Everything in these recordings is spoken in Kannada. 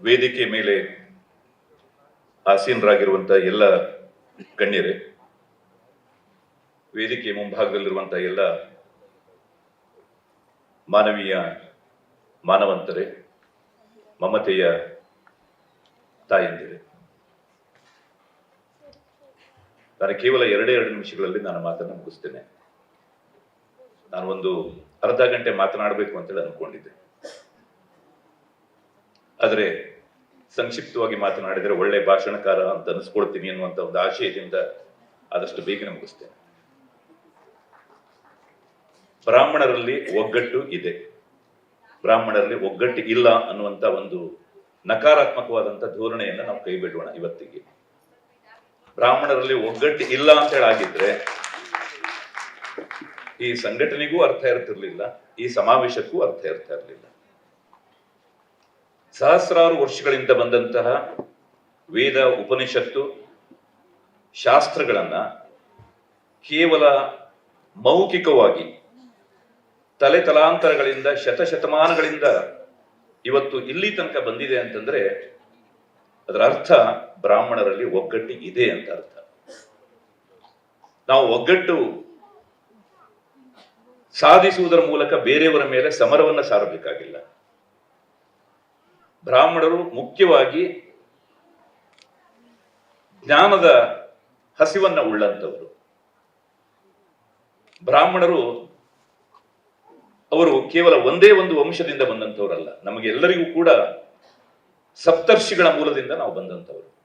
ವೇದಿಕೆ ಮೇಲೆ ಆಸೀನರಾಗಿರುವಂತಹ ಎಲ್ಲ ಗಣ್ಯರೇ, ವೇದಿಕೆ ಮುಂಭಾಗದಲ್ಲಿರುವಂತಹ ಎಲ್ಲ ಮಾನವೀಯ ಮಾನವಂತರೇ, ಮಮತೆಯ ತಾಯಂದಿರೇ. ನಾನು ಕೇವಲ ಎರಡೇ ಎರಡು ನಿಮಿಷಗಳಲ್ಲಿ ನಾನು ಮಾತನ್ನು ಮುಗಿಸ್ತೇನೆ. ನಾನು ಒಂದು ಅರ್ಧ ಗಂಟೆ ಮಾತನಾಡಬೇಕು ಅಂತೇಳಿ ಅನ್ಕೊಂಡಿದ್ದೆ. ಆದರೆ ಸಂಕ್ಷಿಪ್ತವಾಗಿ ಮಾತನಾಡಿದರೆ ಒಳ್ಳೆ ಭಾಷಣಕಾರ ಅಂತ ಅನಿಸ್ಕೊಳ್ತೀನಿ ಅನ್ನುವಂಥ ಒಂದು ಆಶಯದಿಂದ ಆದಷ್ಟು ಬೇಗನೆ ಮುಗಿಸ್ತೇನೆ. ಬ್ರಾಹ್ಮಣರಲ್ಲಿ ಒಗ್ಗಟ್ಟು ಇದೆ. ಬ್ರಾಹ್ಮಣರಲ್ಲಿ ಒಗ್ಗಟ್ಟು ಇಲ್ಲ ಅನ್ನುವಂಥ ಒಂದು ನಕಾರಾತ್ಮಕವಾದಂಥ ಧೋರಣೆಯನ್ನು ನಾವು ಕೈ ಬಿಡೋಣ ಇವತ್ತಿಗೆ. ಬ್ರಾಹ್ಮಣರಲ್ಲಿ ಒಗ್ಗಟ್ಟು ಇಲ್ಲ ಅಂತ ಹೇಳಿ ಆಗಿದ್ರೆ ಈ ಸಂಘಟನೆಗೂ ಅರ್ಥ ಇರ್ತಿರ್ಲಿಲ್ಲ, ಈ ಸಮಾವೇಶಕ್ಕೂ ಅರ್ಥ ಇರ್ತಾ ಇರಲಿಲ್ಲ. ಸಹಸ್ರಾರು ವರ್ಷಗಳಿಂದ ಬಂದಂತಹ ವೇದ ಉಪನಿಷತ್ತು ಶಾಸ್ತ್ರಗಳನ್ನು ಕೇವಲ ಮೌಖಿಕವಾಗಿ ತಲೆ ತಲಾಂತರಗಳಿಂದ, ಶತಶತಮಾನಗಳಿಂದ ಇವತ್ತು ಇಲ್ಲಿ ತನಕ ಬಂದಿದೆ ಅಂತಂದ್ರೆ ಅದರ ಅರ್ಥ ಬ್ರಾಹ್ಮಣರಲ್ಲಿ ಒಗ್ಗಟ್ಟು ಇದೆ ಅಂತ ಅರ್ಥ. ನಾವು ಒಗ್ಗಟ್ಟು ಸಾಧಿಸುವುದರ ಮೂಲಕ ಬೇರೆಯವರ ಮೇಲೆ ಸಮರವನ್ನು ಸಾರಬೇಕಾಗಿಲ್ಲ. ಬ್ರಾಹ್ಮಣರು ಮುಖ್ಯವಾಗಿ ಜ್ಞಾನದ ಹಸಿವನ್ನ ಉಳ್ಳಂತವರು ಬ್ರಾಹ್ಮಣರು ಅವರು ಕೇವಲ ಒಂದೇ ಒಂದು ವಂಶದಿಂದ ಬಂದಂತವರಲ್ಲ ನಮಗೆಲ್ಲರಿಗೂ ಕೂಡ ಸಪ್ತರ್ಷಿಗಳ ಮೂಲದಿಂದ ನಾವು ಬಂದಂತವರು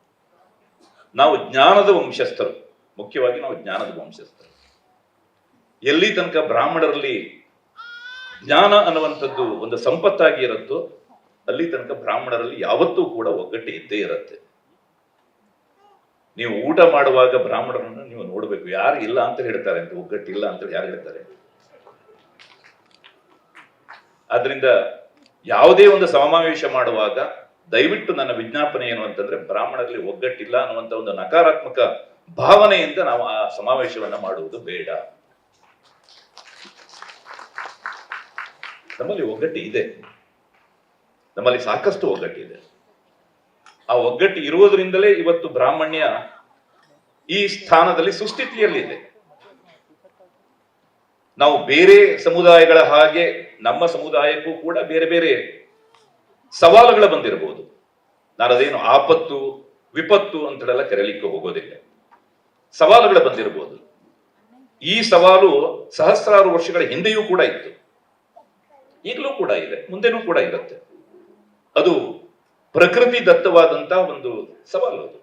ನಾವು ಜ್ಞಾನದ ವಂಶಸ್ಥರು, ಮುಖ್ಯವಾಗಿ ನಾವು ಜ್ಞಾನದ ವಂಶಸ್ಥರು. ಎಲ್ಲಿ ತನಕ ಬ್ರಾಹ್ಮಣರಲ್ಲಿ ಜ್ಞಾನ ಅನ್ನುವಂಥದ್ದು ಒಂದು ಸಂಪತ್ತಾಗಿ ಇರುತ್ತೋ ಅಲ್ಲಿ ತನಕ ಬ್ರಾಹ್ಮಣರಲ್ಲಿ ಯಾವತ್ತೂ ಕೂಡ ಒಗ್ಗಟ್ಟು ಇದ್ದೇ ಇರುತ್ತೆ. ನೀವು ಊಟ ಮಾಡುವಾಗ ಬ್ರಾಹ್ಮಣರನ್ನು ನೀವು ನೋಡಬೇಕು. ಯಾರು ಇಲ್ಲ ಅಂತ ಹೇಳ್ತಾರೆ ಅಂತ ಒಗ್ಗಟ್ಟಿಲ್ಲ ಅಂತ ಯಾರು ಹೇಳ್ತಾರೆ? ಆದ್ರಿಂದ ಯಾವುದೇ ಒಂದು ಸಮಾವೇಶ ಮಾಡುವಾಗ ದಯವಿಟ್ಟು ನನ್ನ ವಿಜ್ಞಾಪನೆ ಏನು ಅಂತಂದ್ರೆ ಬ್ರಾಹ್ಮಣರಲ್ಲಿ ಒಗ್ಗಟ್ಟಿಲ್ಲ ಅನ್ನುವಂತ ಒಂದು ನಕಾರಾತ್ಮಕ ಭಾವನೆಯಿಂದ ನಾವು ಆ ಸಮಾವೇಶವನ್ನ ಮಾಡುವುದು ಬೇಡ. ನಮ್ಮಲ್ಲಿ ಒಗ್ಗಟ್ಟು ಇದೆ. ನಮ್ಮಲ್ಲಿ ಸಾಕಷ್ಟು ಒಗ್ಗಟ್ಟಿದೆ ಆ ಒಗ್ಗಟ್ಟು ಇರುವುದರಿಂದಲೇ ಇವತ್ತು ಬ್ರಾಹ್ಮಣ್ಯ ಈ ಸ್ಥಾನದಲ್ಲಿ ಸುಸ್ಥಿತಿಯಲ್ಲಿದೆ. ನಾವು ಬೇರೆ ಸಮುದಾಯಗಳ ಹಾಗೆ ನಮ್ಮ ಸಮುದಾಯಕ್ಕೂ ಕೂಡ ಬೇರೆ ಬೇರೆ ಸವಾಲುಗಳು ಬಂದಿರಬಹುದು. ನಾನು ಅದೇನು ಆಪತ್ತು, ವಿಪತ್ತು ಅಂತೇಳೆಲ್ಲ ಕರೆಯಲಿಕ್ಕೆ ಹೋಗೋದಿಲ್ಲ. ಸವಾಲುಗಳು ಬಂದಿರಬಹುದು. ಈ ಸವಾಲು ಸಹಸ್ರಾರು ವರ್ಷಗಳ ಹಿಂದೆಯೂ ಕೂಡ ಇತ್ತು. ಈಗಲೂ ಕೂಡ ಇದೆ, ಮುಂದೆನೂ ಕೂಡ ಇರುತ್ತೆ. ಅದು ಪ್ರಕೃತಿ ದತ್ತವಾದಂತಹ ಒಂದು ಸವಾಲು ಅದು.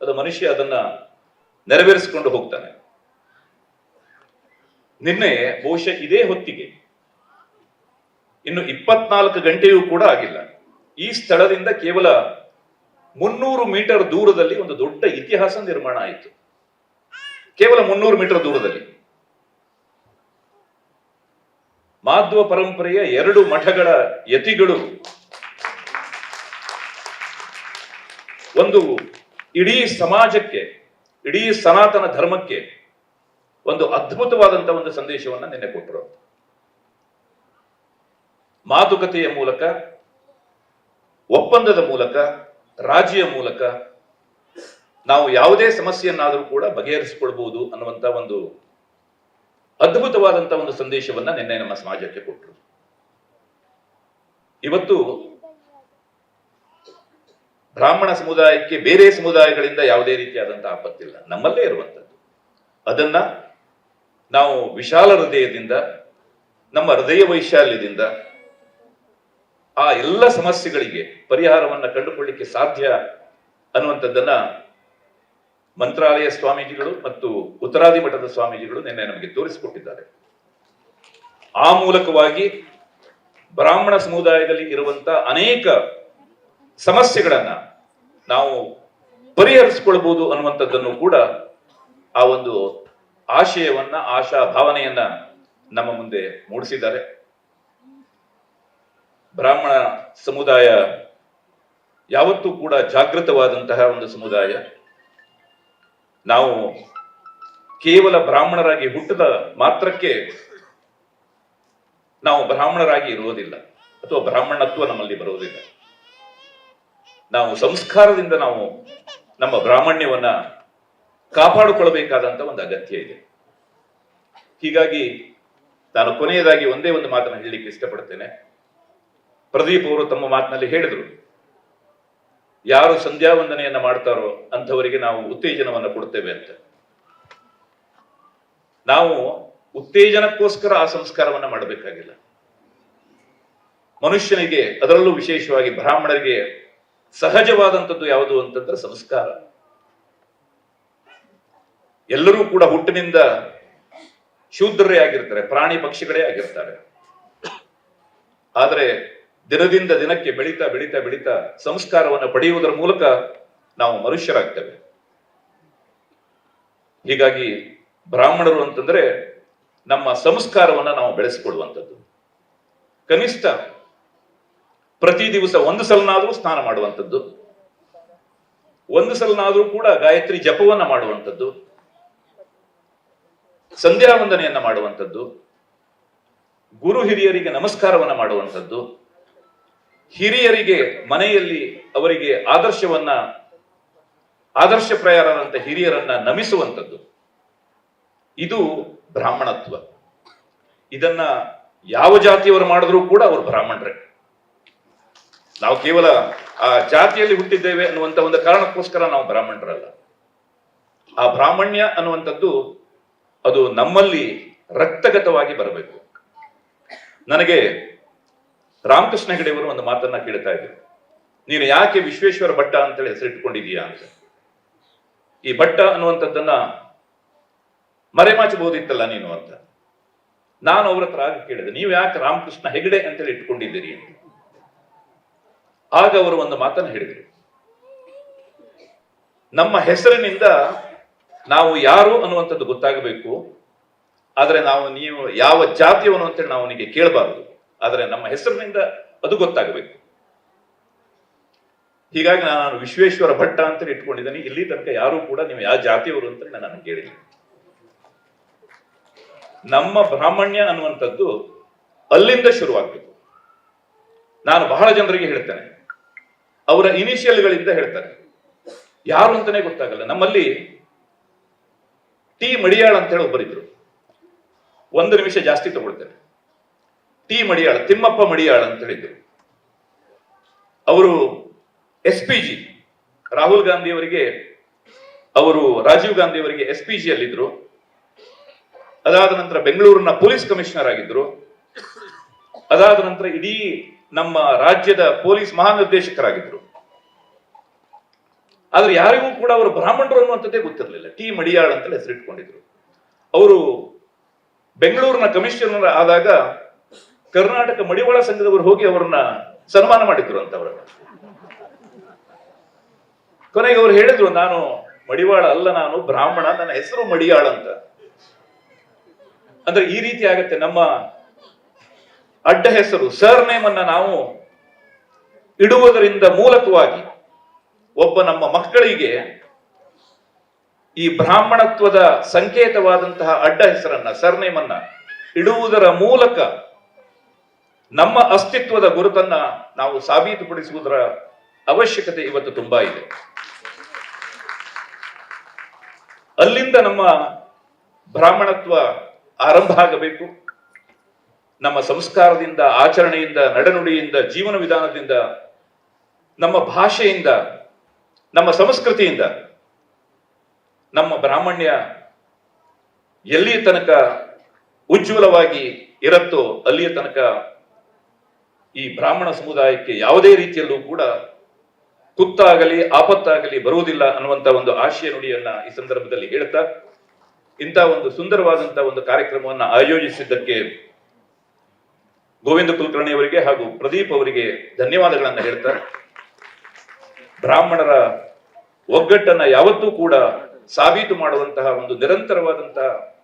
ಅದು ಮನುಷ್ಯ ಅದನ್ನ ನೆರವೇರಿಸಿಕೊಂಡು ಹೋಗ್ತಾನೆ. ನಿನ್ನೆ ಬಹುಶಃ ಇದೇ ಹೊತ್ತಿಗೆ, ಇನ್ನು ಇಪ್ಪತ್ನಾಲ್ಕು ಗಂಟೆಯೂ ಕೂಡ ಆಗಿಲ್ಲ. ಈ ಸ್ಥಳದಿಂದ ಕೇವಲ ಮುನ್ನೂರು ಮೀಟರ್ ದೂರದಲ್ಲಿ ಒಂದು ದೊಡ್ಡ ಇತಿಹಾಸ ನಿರ್ಮಾಣ ಆಯಿತು. ಕೇವಲ ಮುನ್ನೂರು ಮೀಟರ್ ದೂರದಲ್ಲಿ. ಮಾಧ್ವ ಪರಂಪರೆಯ ಎರಡು ಮಠಗಳ ಯತಿಗಳು ಒಂದು ಇಡೀ ಸಮಾಜಕ್ಕೆ, ಇಡೀ ಸನಾತನ ಧರ್ಮಕ್ಕೆ ಒಂದು ಅದ್ಭುತವಾದಂತಹ ಒಂದು ಸಂದೇಶವನ್ನ ನಿನ್ನೆ ಕೊಟ್ಟರು ಮಾತುಕತೆಯ ಮೂಲಕ, ಒಪ್ಪಂದದ ಮೂಲಕ, ರಾಜಿಯ ಮೂಲಕ ನಾವು ಯಾವುದೇ ಸಮಸ್ಯೆಯನ್ನಾದರೂ ಕೂಡ ಬಗೆಹರಿಸಿಕೊಳ್ಬಹುದು ಅನ್ನುವಂತ ಒಂದು ಅದ್ಭುತವಾದಂತಹ ಒಂದು ಸಂದೇಶವನ್ನ ನಿನ್ನೆ ನಮ್ಮ ಸಮಾಜಕ್ಕೆ ಕೊಟ್ಟರು ಇವತ್ತು ಬ್ರಾಹ್ಮಣ ಸಮುದಾಯಕ್ಕೆ ಬೇರೆ ಸಮುದಾಯಗಳಿಂದ ಯಾವುದೇ ರೀತಿಯಾದಂತಹ ಆಪತ್ತಿಲ್ಲ. ನಮ್ಮಲ್ಲೇ ಇರುವಂತದ್ದು ಅದನ್ನ ನಾವು ವಿಶಾಲ ಹೃದಯದಿಂದ, ನಮ್ಮ ಹೃದಯ ವೈಶಾಲ್ಯದಿಂದ ಆ ಎಲ್ಲ ಸಮಸ್ಯೆಗಳಿಗೆ ಪರಿಹಾರವನ್ನ ಕಂಡುಕೊಳ್ಳಿಕ್ಕೆ ಸಾಧ್ಯ ಅನ್ನುವಂಥದ್ದನ್ನ ಮಂತ್ರಾಲಯ ಸ್ವಾಮೀಜಿಗಳು ಮತ್ತು ಉತ್ತರಾದಿ ಮಠದ ಸ್ವಾಮೀಜಿಗಳು ನಿನ್ನೆ ನಮಗೆ ತೋರಿಸಿಕೊಟ್ಟಿದ್ದಾರೆ. ಆ ಮೂಲಕವಾಗಿ ಬ್ರಾಹ್ಮಣ ಸಮುದಾಯದಲ್ಲಿ ಇರುವಂತಹ ಅನೇಕ ಸಮಸ್ಯೆಗಳನ್ನ ನಾವು ಪರಿಹರಿಸಿಕೊಳ್ಬಹುದು ಅನ್ನುವಂಥದ್ದನ್ನು ಕೂಡ ಆ ಒಂದು ಆಶಯವನ್ನ, ಆಶಾ ಭಾವನೆಯನ್ನ ನಮ್ಮ ಮುಂದೆ ಮೂಡಿಸಿದ್ದಾರೆ. ಬ್ರಾಹ್ಮಣ ಸಮುದಾಯ ಯಾವತ್ತೂ ಕೂಡ ಜಾಗೃತವಾದಂತಹ ಒಂದು ಸಮುದಾಯ. ನಾವು ಕೇವಲ ಬ್ರಾಹ್ಮಣರಾಗಿ ಹುಟ್ಟದ ಮಾತ್ರಕ್ಕೆ ನಾವು ಬ್ರಾಹ್ಮಣರಾಗಿ ಇರುವುದಿಲ್ಲ. ಅಥವಾ ಬ್ರಾಹ್ಮಣತ್ವ ನಮ್ಮಲ್ಲಿ ಬರುವುದಿಲ್ಲ. ನಾವು ಸಂಸ್ಕಾರದಿಂದ ನಾವು ನಮ್ಮ ಬ್ರಾಹ್ಮಣ್ಯವನ್ನ ಕಾಪಾಡಿಕೊಳ್ಳಬೇಕಾದಂತ ಒಂದು ಅಗತ್ಯ ಇದೆ. ಹೀಗಾಗಿ ನಾನು ಕೊನೆಯದಾಗಿ ಒಂದೇ ಒಂದು ಮಾತನ್ನು ಹೇಳಲಿಕ್ಕೆ ಇಷ್ಟಪಡ್ತೇನೆ. ಪ್ರದೀಪ್ ಅವರು ತಮ್ಮ ಮಾತಿನಲ್ಲಿ ಹೇಳಿದರು, ಯಾರು ಸಂಧ್ಯಾ ವಂದನೆಯನ್ನ ಮಾಡ್ತಾರೋ ಅಂಥವರಿಗೆ ನಾವು ಉತ್ತೇಜನವನ್ನ ಕೊಡ್ತೇವೆ ಅಂತ. ನಾವು ಉತ್ತೇಜನಕ್ಕೋಸ್ಕರ ಆ ಸಂಸ್ಕಾರವನ್ನ ಮಾಡಬೇಕಾಗಿಲ್ಲ. ಮನುಷ್ಯನಿಗೆ ಅದರಲ್ಲೂ ವಿಶೇಷವಾಗಿ ಬ್ರಾಹ್ಮಣರಿಗೆ ಸಹಜವಾದಂಥದ್ದು ಯಾವುದು ಅಂತಂದ್ರೆ ಸಂಸ್ಕಾರ. ಎಲ್ಲರೂ ಕೂಡ ಹುಟ್ಟಿನಿಂದ ಶೂದ್ರರೇ ಆಗಿರ್ತಾರೆ, ಪ್ರಾಣಿ ಪಕ್ಷಿಗಳೇ ಆಗಿರ್ತಾರೆ. ಆದರೆ ದಿನದಿಂದ ದಿನಕ್ಕೆ ಬೆಳೀತಾ ಬೆಳೀತಾ ಬೆಳೀತಾ ಸಂಸ್ಕಾರವನ್ನು ಪಡೆಯುವುದರ ಮೂಲಕ ನಾವು ಮನುಷ್ಯರಾಗ್ತೇವೆ. ಹೀಗಾಗಿ ಬ್ರಾಹ್ಮಣರು ಅಂತಂದ್ರೆ ನಮ್ಮ ಸಂಸ್ಕಾರವನ್ನ ನಾವು ಬೆಳೆಸಿಕೊಳ್ಳುವಂಥದ್ದು. ಕನಿಷ್ಠ ಪ್ರತಿ ದಿವಸ ಒಂದು ಸಲನಾದರೂ ಸ್ನಾನ ಮಾಡುವಂಥದ್ದು. ಒಂದು ಸಲನಾದರೂ ಕೂಡ ಗಾಯತ್ರಿ ಜಪವನ್ನ ಮಾಡುವಂಥದ್ದು. ಸಂಧ್ಯಾ ವಂದನೆಯನ್ನ ಮಾಡುವಂಥದ್ದು. ಗುರು ಹಿರಿಯರಿಗೆ ನಮಸ್ಕಾರವನ್ನ ಮಾಡುವಂಥದ್ದು. ಹಿರಿಯರಿಗೆ ಮನೆಯಲ್ಲಿ ಅವರಿಗೆ ಆದರ್ಶವನ್ನ, ಆದರ್ಶ ಪ್ರಯಾರರಂತ ಹಿರಿಯರನ್ನ ನಮಿಸುವಂಥದ್ದು. ಇದು ಬ್ರಾಹ್ಮಣತ್ವ. ಇದನ್ನ ಯಾವ ಜಾತಿಯವರು ಮಾಡಿದ್ರೂ ಕೂಡ ಅವರು ಬ್ರಾಹ್ಮಣರೇ. ನಾವು ಕೇವಲ, ಆ, ಜಾತಿಯಲ್ಲಿ ಹುಟ್ಟಿದ್ದೇವೆ ಅನ್ನುವಂತ ಒಂದು ಕಾರಣಕ್ಕೋಸ್ಕರ ನಾವು ಬ್ರಾಹ್ಮಣರಲ್ಲ. ಆ ಬ್ರಾಹ್ಮಣ್ಯ ಅನ್ನುವಂಥದ್ದು ಅದು ನಮ್ಮಲ್ಲಿ ರಕ್ತಗತವಾಗಿ ಬರಬೇಕು. ನನಗೆ ರಾಮಕೃಷ್ಣ ಹೆಗಡೆಯವರು ಒಂದು ಮಾತನ್ನ ಕೇಳ್ತಾ ಇದ್ರು. ನೀನು ಯಾಕೆ ವಿಶ್ವೇಶ್ವರ ಭಟ್ಟ ಅಂತೇಳಿ ಹೆಸರಿಟ್ಕೊಂಡಿದೀಯಾ ಅಂತ. ಈ ಭಟ್ಟ ಅನ್ನುವಂಥದ್ದನ್ನ ಮರೆಮಾಚಬಹುದಿತ್ತಲ್ಲ ನೀನು ಅಂತ. ನಾನು ಅವ್ರ ಹತ್ರ ಆಗ ಕೇಳಿದೆ, ನೀವು ಯಾಕೆ ರಾಮಕೃಷ್ಣ ಹೆಗಡೆ ಅಂತೇಳಿ ಇಟ್ಕೊಂಡಿದ್ದೀರಿ? ಅಂತ. ಆಗ ಅವರು ಒಂದು ಮಾತನ್ನು ಹೇಳಿದರು. ನಮ್ಮ ಹೆಸರಿನಿಂದ ನಾವು ಯಾರು ಅನ್ನುವಂಥದ್ದು ಗೊತ್ತಾಗಬೇಕು. ಆದರೆ ನಾವು ನೀವು ಯಾವ ಜಾತಿಯವನು ಅಂತೇಳಿ ನಾವು ಅವನಿಗೆ ಕೇಳಬಾರದು. ಆದರೆ ನಮ್ಮ ಹೆಸರಿನಿಂದ ಅದು ಗೊತ್ತಾಗಬೇಕು. ಹೀಗಾಗಿ ನಾನು ವಿಶ್ವೇಶ್ವರ ಭಟ್ಟ ಅಂತ ಇಟ್ಕೊಂಡಿದ್ದೀನಿ. ಇಲ್ಲಿ ತನಕ ಯಾರು ಕೂಡ ನೀವು ಯಾವ ಜಾತಿಯವರು ಅಂತ ನಾನು ಕೇಳಿಲ್ಲ ನಮ್ಮ ಬ್ರಾಹ್ಮಣ್ಯ ಅನ್ನುವಂಥದ್ದು ಅಲ್ಲಿಂದ ಶುರುವಾಗಬೇಕು. ನಾನು ಬಹಳ ಜನರಿಗೆ ಹೇಳ್ತೇನೆ. ಅವರ ಇನಿಷಿಯಲ್ಗಳಿಂದ ಹೇಳ್ತಾರೆ. ಯಾರು ಅಂತಾನೆ ಗೊತ್ತಾಗಲ್ಲ. ನಮ್ಮಲ್ಲಿ ಟಿ ಮಡಿಯಾಳ ಅಂತ ಹೇಳಿ ಒಬ್ಬರಿದ್ರು. ಒಂದು ನಿಮಿಷ ಜಾಸ್ತಿ ತಗೊಳ್ತೇನೆ. ಟಿ ಮಡಿಯಾಳ, ತಿಮ್ಮಪ್ಪ ಮಡಿಯಾಳ ಅಂತ ಹೇಳಿದ್ರು. ಅವರು ಎಸ್ ರಾಹುಲ್ ಗಾಂಧಿ ಅವರಿಗೆ ಅವರು ರಾಜೀವ್ ಗಾಂಧಿ ಅವರಿಗೆ ಎಸ್ ಪಿ ಜಿಯಲ್ಲಿದ್ದರು ಅದಾದ ನಂತರ ಬೆಂಗಳೂರಿನ ಪೊಲೀಸ್ ಕಮಿಷನರ್ ಆಗಿದ್ರು. ಅದಾದ ನಂತರ ಇಡೀ ನಮ್ಮ ರಾಜ್ಯದ ಪೊಲೀಸ್ ಮಹಾನಿರ್ದೇಶಕರಾಗಿದ್ರು. ಆದ್ರೆ ಯಾರಿಗೂ ಕೂಡ ಅವರು ಬ್ರಾಹ್ಮಣರು ಅನ್ನುವಂಥದ್ದೇ ಗೊತ್ತಿರಲಿಲ್ಲ. ಟಿ ಮಡಿಯಾಳ್ ಅಂತ ಹೆಸರಿಟ್ಕೊಂಡಿದ್ರು. ಅವರು ಬೆಂಗಳೂರಿನ ಕಮಿಷನರ್ ಆದಾಗ ಕರ್ನಾಟಕ ಮಡಿವಾಳ ಸಂಘದವರು ಹೋಗಿ ಅವರನ್ನ ಸನ್ಮಾನ ಮಾಡಿದ್ರು ಅಂತ ಅವರ. ಕೊನೆಗೆ ಅವ್ರು ಹೇಳಿದ್ರು, ನಾನು ಮಡಿವಾಳ ಅಲ್ಲ, ನಾನು ಬ್ರಾಹ್ಮಣ, ನನ್ನ ಹೆಸರು ಮಡಿಯಾಳ ಅಂತ. ಅಂದ್ರೆ ಈ ರೀತಿ ಆಗತ್ತೆ. ನಮ್ಮ ಅಡ್ಡ ಹೆಸರು ಸರ್ ನೇಮ್ ಅನ್ನ ನಾವು ಇಡುವುದರಿಂದ ಮೂಲಕವಾಗಿ ಒಬ್ಬ ನಮ್ಮ ಮಕ್ಕಳಿಗೆ ಈ ಬ್ರಾಹ್ಮಣತ್ವದ ಸಂಕೇತವಾದಂತಹ ಅಡ್ಡ ಹೆಸರನ್ನ ಸರ್ನೇಮ್ ಅನ್ನ ಇಡುವುದರ ಮೂಲಕ ನಮ್ಮ ಅಸ್ತಿತ್ವದ ಗುರುತನ್ನ ನಾವು ಸಾಬೀತುಪಡಿಸುವುದರ ಅವಶ್ಯಕತೆ ಇವತ್ತು ತುಂಬಾ ಇದೆ. ಅಲ್ಲಿಂದ ನಮ್ಮ ಬ್ರಾಹ್ಮಣತ್ವ ಆರಂಭ ಆಗಬೇಕು. ನಮ್ಮ ಸಂಸ್ಕಾರದಿಂದ, ಆಚರಣೆಯಿಂದ, ನಡೆನುಡಿಯಿಂದ, ಜೀವನ ವಿಧಾನದಿಂದ, ನಮ್ಮ ಭಾಷೆಯಿಂದ, ನಮ್ಮ ಸಂಸ್ಕೃತಿಯಿಂದ, ನಮ್ಮ ಬ್ರಾಹ್ಮಣ್ಯ ಎಲ್ಲಿಯ ತನಕ ಉಜ್ವಲವಾಗಿ ಇರುತ್ತೋ ಅಲ್ಲಿಯ ತನಕ ಈ ಬ್ರಾಹ್ಮಣ ಸಮುದಾಯಕ್ಕೆ ಯಾವುದೇ ರೀತಿಯಲ್ಲೂ ಕೂಡ ಕುತ್ತಾಗಲಿ, ಆಪತ್ತಾಗಲಿ ಬರುವುದಿಲ್ಲ ಅನ್ನುವಂತ ಒಂದು ಆಶಯ ನುಡಿಯನ್ನ ಈ ಸಂದರ್ಭದಲ್ಲಿ ಹೇಳ್ತಾ, ಇಂಥ ಒಂದು ಸುಂದರವಾದಂತ ಒಂದು ಕಾರ್ಯಕ್ರಮವನ್ನು ಆಯೋಜಿಸಿದ್ದಕ್ಕೆ ಗೋವಿಂದ ಕುಲಕರ್ಣಿ ಅವರಿಗೆ ಹಾಗೂ ಪ್ರದೀಪ್ ಅವರಿಗೆ ಧನ್ಯವಾದಗಳನ್ನು ಹೇಳ್ತಾರೆ. ಬ್ರಾಹ್ಮಣರ ಒಗ್ಗಟ್ಟನ್ನ ಯಾವತ್ತೂ ಕೂಡ ಸಾಬೀತು ಮಾಡುವಂತಹ ಒಂದು ನಿರಂತರವಾದಂತಹ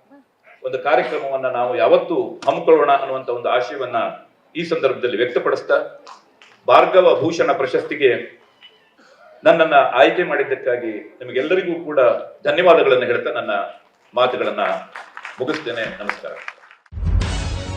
ಒಂದು ಕಾರ್ಯಕ್ರಮವನ್ನ ನಾವು ಯಾವತ್ತೂ ಹಮ್ಮಿಕೊಳ್ಳೋಣ ಅನ್ನುವಂತ ಒಂದು ಆಶಯವನ್ನ ಈ ಸಂದರ್ಭದಲ್ಲಿ ವ್ಯಕ್ತಪಡಿಸ್ತಾ, ಭಾರ್ಗವ ಭೂಷಣ ಪ್ರಶಸ್ತಿಗೆ ನನ್ನನ್ನ ಆಯ್ಕೆ ಮಾಡಿದ್ದಕ್ಕಾಗಿ ನಿಮಗೆಲ್ಲರಿಗೂ ಕೂಡ ಧನ್ಯವಾದಗಳನ್ನು ಹೇಳ್ತಾ ನನ್ನ ಮಾತುಗಳನ್ನು ಮುಗಿಸ್ತೇನೆ. ನಮಸ್ಕಾರ.